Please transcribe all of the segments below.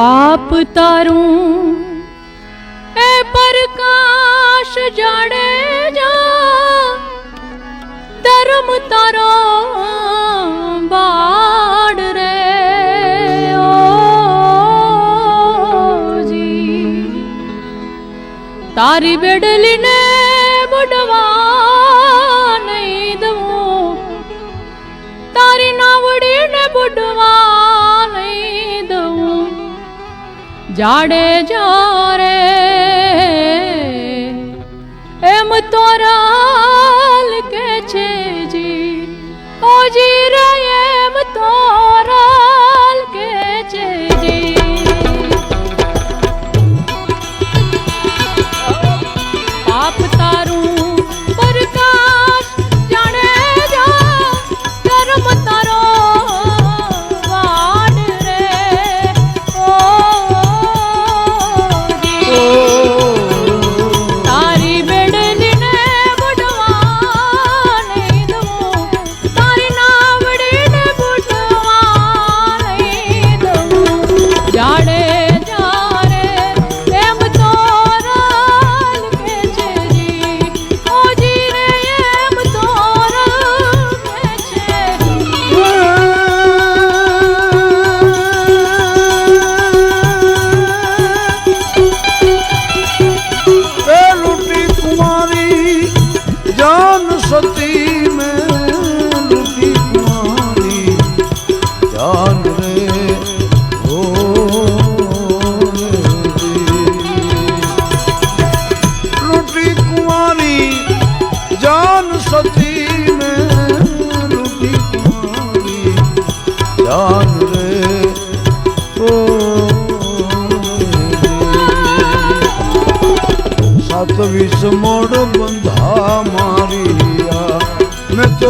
પાપ તારું. એ પ્રકાશ જાણે જા. ધર્મ તારો બાડ રે. તારી બેડલીને બુડવા નહીં દઉં. તારી નાવડીને બુડવા જાડેજા રે એમ તો કે છે જી ઓજી રે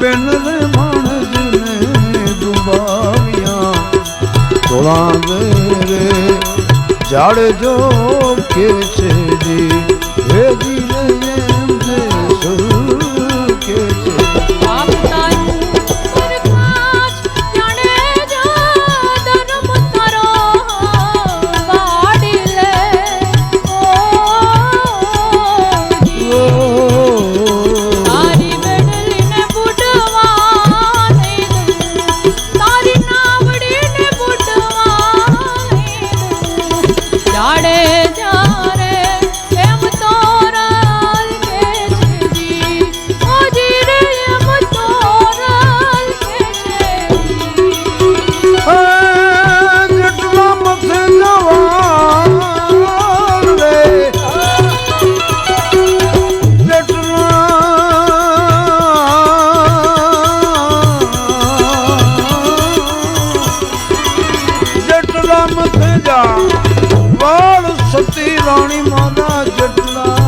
બેન રે માણસને ડુબાવ્યા. તોળાંગ રે જાડજો કે છે જી. જન્મ થયા વાળ સતી રાણી માના જેટલા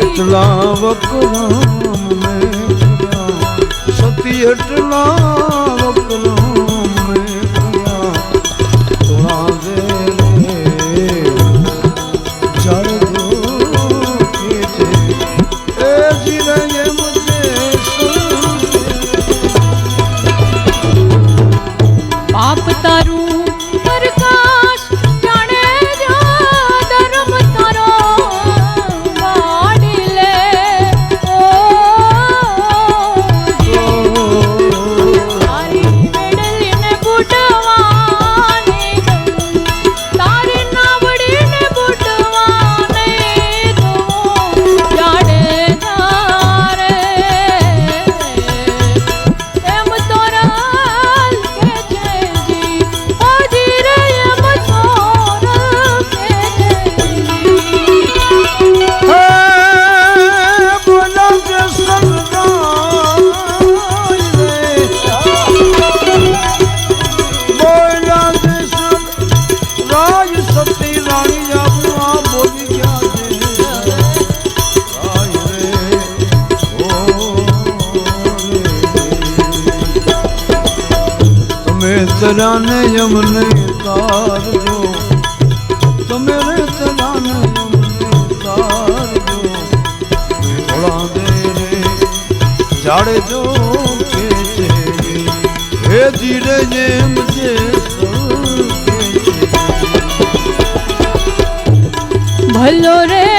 એટલા વકરામ સતી એટલા તરાને યમને તારજો તમે રે તરાને યમને તારજો ભોળા દે રે જાડજો કે છે હે ધીરે જેમ છે ભલો રે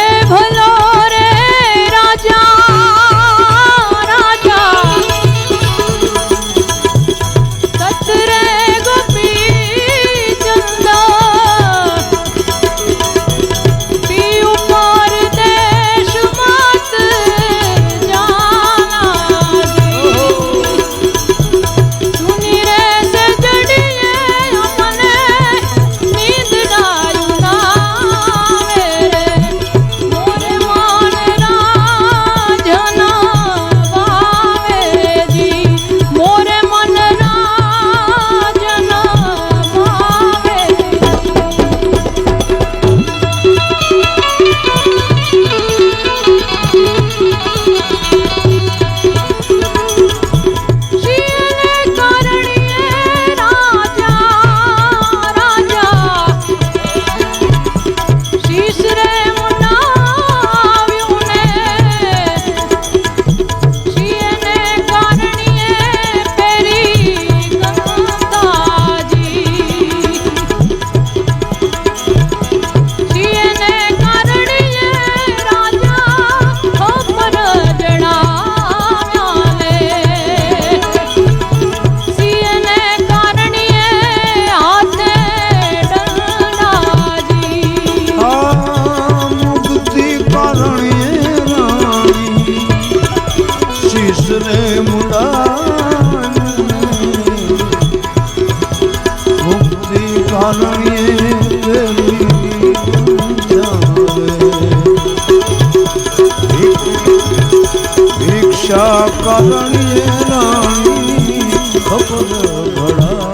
કારણીએ રાણી ખબર ભળા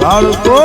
કાળકો